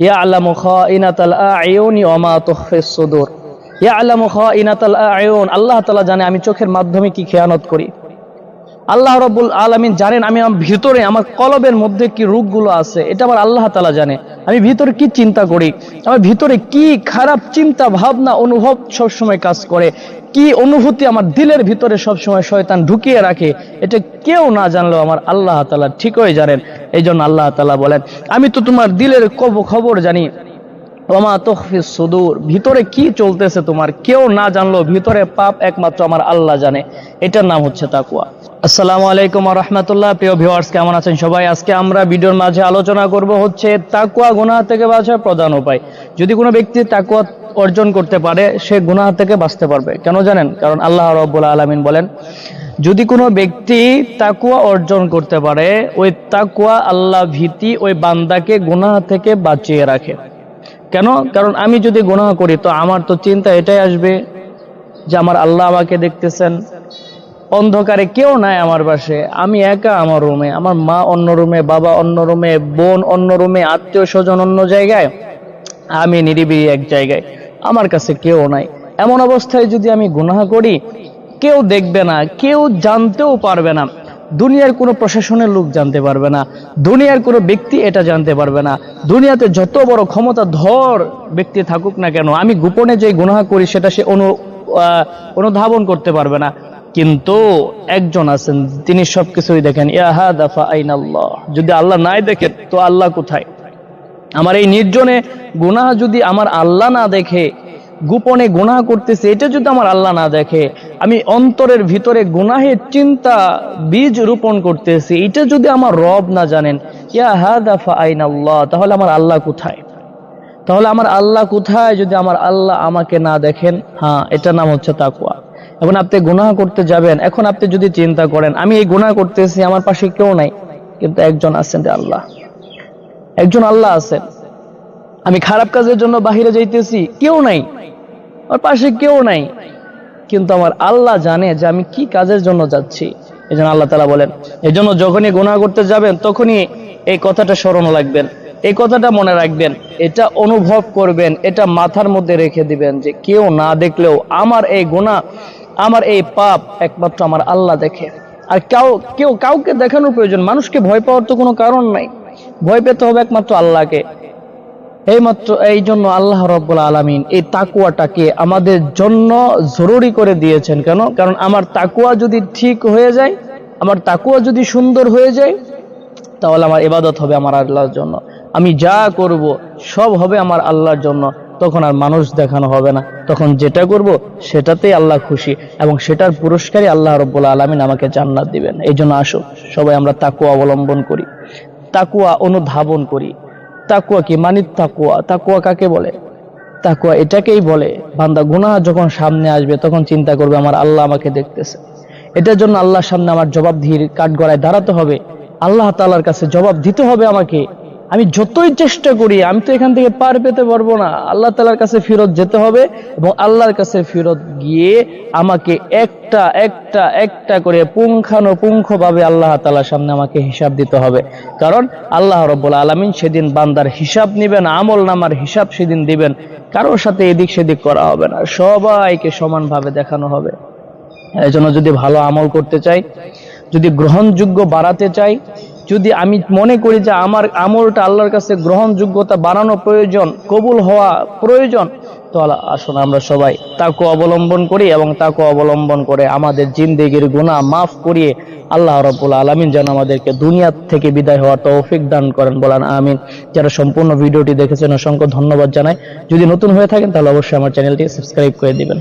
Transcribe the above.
ইয়ালামু খাইনাতাল আয়ুনি ওয়া মা তুখফিস সুদূর। ইয়ালামু খাইনাতাল আয়ুন আল্লাহ তাআলা জানে আমি চোখের মাধ্যমে কি খেয়ানত করি। আল্লাহ রব্বুল আলামিন জানেন আমি আমার ভিতরে, আমার কলবের মধ্যে কি রোগগুলো আছে, এটা আমার আল্লাহ তালা জানে। আমি ভিতরে কি চিন্তা করি? আমার ভিতরে কি খারাপ চিন্তা ভাবনা অনুভব সবসময় কাজ করে? কি অনুভূতি আমার দিলের ভিতরে সবসময় শয়তান ঢুকিয়ে রাখে? এটা কেউ না জানলেও আমার আল্লাহ তাআলা ঠিকই জানেন। এই জন্য আল্লাহ তালা বলেন, আমি তো তোমার দিলের খবর জানি। ওমা সুদূর, ভিতরে কি চলতেছে তোমার? কেউ না জানলো ভিতরে পাপ একমাত্র আমার আল্লাহ জানে। এটার নাম হচ্ছে তাকুয়া আসসালামু আলাইকুম রহমতুল্লাহ। প্রিয় ভিউয়ার্স কেমন আছেন সবাই? আজকে আমরা ভিডিওর মাঝে আলোচনা করব হচ্ছে তাকুয়া গুনাহ থেকে বাঁচার প্রধান উপায়। যদি কোনো ব্যক্তি তাকুয়া অর্জন করতে পারে, সে গুনাহ থেকে বাঁচতে পারবে। কেন জানেন? কারণ আল্লাহ রব্বুল আলামিন বলেন, যদি কোনো ব্যক্তি তাকুয়া অর্জন করতে পারে, ওই তাকুয়া আল্লাহ ভীতি ওই বান্দাকে গুনাহ থেকে বাঁচিয়ে রাখে। কেন? কারণ আমি যদি গুনাহ করি, তো আমার তো চিন্তা এটাই আসবে যে আমার আল্লাহ আমাকে দেখতেছেন। অন্ধকারে কেউ নাই আমার পাশে। আমি একা আমার রুমে, আমার মা অন্য রুমে, বাবা অন্য রুমে, বোন অন্য রুমে, আত্মীয় স্বজন অন্য জায়গায়, আমি নিরিবিলি এক জায়গায়। আমার কাছে কেউ নাই। এমন অবস্থায় যদি আমি গুনাহ করি, কেউ দেখবে না, কেউ জানতেও পারবে না। দুনিয়ার কোনো প্রশাসনের লোক জানতে পারবে না। দুনিয়ার কোনো ব্যক্তি এটা জানতে পারবে না। দুনিয়াতে যত বড় ক্ষমতা ধর ব্যক্তি থাকুক না কেন, আমি গোপনে যে গুনাহ করি সেটা সে অনু অনুধাবন করতে পারবে না। কিন্তু একজন আছেন, তিনি সবকিছুই দেখেন ইয়াহা দাফা আইন আল্লাহ। যদি আল্লাহ নাই দেখেন তো আল্লাহ কোথায়? আমার এই নির্জনে গুনাহ যদি আমার আল্লাহ না দেখে গোপনে গুনাহ করতেছে, এটা যদি আমার আল্লাহ না দেখে, আমি অন্তরের ভিতরে গুনাহের চিন্তা বীজ রোপণ করতেছি, এটা যদি আমার রব না জানেন, ইয়া হাদাফা আইন আল্লাহ, তাহলে আমার আল্লাহ কোথায়? তাহলে আমার আল্লাহ কোথায় যদি আমার আল্লাহ আমাকে না দেখেন? হ্যাঁ এটা নাম হচ্ছে তাকুয়া এখন আপনি গুনাহ করতে যাবেন, এখন আপনি যদি চিন্তা করেন, আমি এই গুনাহ করতেছি, আমার পাশে কেউ নাই, কিন্তু একজন আছেন যে আল্লাহ। একজন আল্লাহ আছেন। আমি খারাপ কাজের জন্য বাহিরে যাইতেছি, কেউ নাই। আমার পাশে কেউ নাই। কিন্তু আমার আল্লাহ জানে যে আমি কি কাজের জন্য যাচ্ছি। এই জন্য আল্লাহ তালা বলেন এই জন্য যখনই গুনাহ করতে যাবেন, তখনই এই কথাটা স্মরণ রাখবেন। এই কথাটা মনে রাখবেন। এটা অনুভব করবেন, এটা মাথার মধ্যে রেখে দিবেন যে কেউ না দেখলেও আমার এই গুনাহ, আমার এই পাপ একমাত্র আমার আল্লাহ দেখে। আর কাউ, কেউ কাউকে দেখানোর প্রয়োজন। মানুষকে ভয় পাওয়ার তো কোনো কারণ নাই। ভয় পেতে হবে একমাত্র আল্লাহকে। এইমাত্র এই জন্য আল্লাহ রব্বুল আলমিন এই তাকুয়াটাকে আমাদের জন্য জরুরি করে দিয়েছেন। কেন? কারণ আমার তাকুয়া যদি ঠিক হয়ে যায়, আমার তাকুয়া যদি সুন্দর হয়ে যায়, তাহলে আমার ইবাদত হবে আমার আল্লাহর জন্য। আমি যা করব, সব হবে আমার আল্লাহর জন্য। তখন আর মানুষ দেখানো হবে না। তখন যেটা করব, সেটাতেই আল্লাহ খুশি এবং সেটার পুরস্কারই আল্লাহ রব্বুল আলমিন আমাকে জান্নাত দিবেন। এই জন্য আসো, সবাই আমরা তাকুয়া অবলম্বন করি তাকুয়া অনুধাবন করি। তাকুয়া কি? মানিত তাকুয়া। তাকুয়া কাকে বলে? তাকুয়া এটাকেই বলে, বান্দা গুনাহ যখন সামনে আসবে তখন চিন্তা করবে, আমার আল্লাহ আমাকে দেখতেছে। এটার জন্য আল্লাহর সামনে আমার জবাবদিহির কাঠগড়ায় দাঁড়াতে হবে। আল্লাহ তালার কাছে জবাব দিতে হবে আমাকে। আমি যতই চেষ্টা করি, আমি তো এখান থেকে পার পেতে পারব না। আল্লাহ তালার কাছে ফেরত যেতে হবে এবং আল্লাহর কাছে ফেরত গিয়ে আমাকে একটা একটা একটা করে পুঙ্খানুপুঙ্খ ভাবে আল্লাহ তাআলার সামনে আমাকে হিসাব দিতে হবে। কারণ আল্লাহ রব্বুল আলামিন সেদিন বান্দার হিসাব নিবেন, আমল নামার হিসাব সেদিন দিবেন। কারোর সাথে এদিক সেদিক করা হবে না, সবাইকে সমানভাবে দেখানো হবে। এই জন্য যদি ভালো আমল করতে চাই, যদি গ্রহণযোগ্য বাড়াতে চাই যদি আমি মনে করি যে আমার আমলটা আল্লাহর কাছে গ্রহণযোগ্যতা বাড়ানো প্রয়োজন, কবুল হওয়া প্রয়োজন তো আল্লাহ আসুন আমরা সবাই তাকে অবলম্বন করি এবং তাকে অবলম্বন করে আমাদের জিন্দেগির গুনাহ মাফ করিয়ে আল্লাহ রব্বুল আলমিন যেন আমাদেরকে দুনিয়া থেকে বিদায় হওয়ার তৌফিক দান করেন, বলেন আমিন। যারা সম্পূর্ণ ভিডিওটি দেখেছেন, অসংখ্য ধন্যবাদ জানাই। যদি নতুন হয়ে থাকেন, তাহলে অবশ্যই আমার চ্যানেলটি সাবস্ক্রাইব করে দিবেন।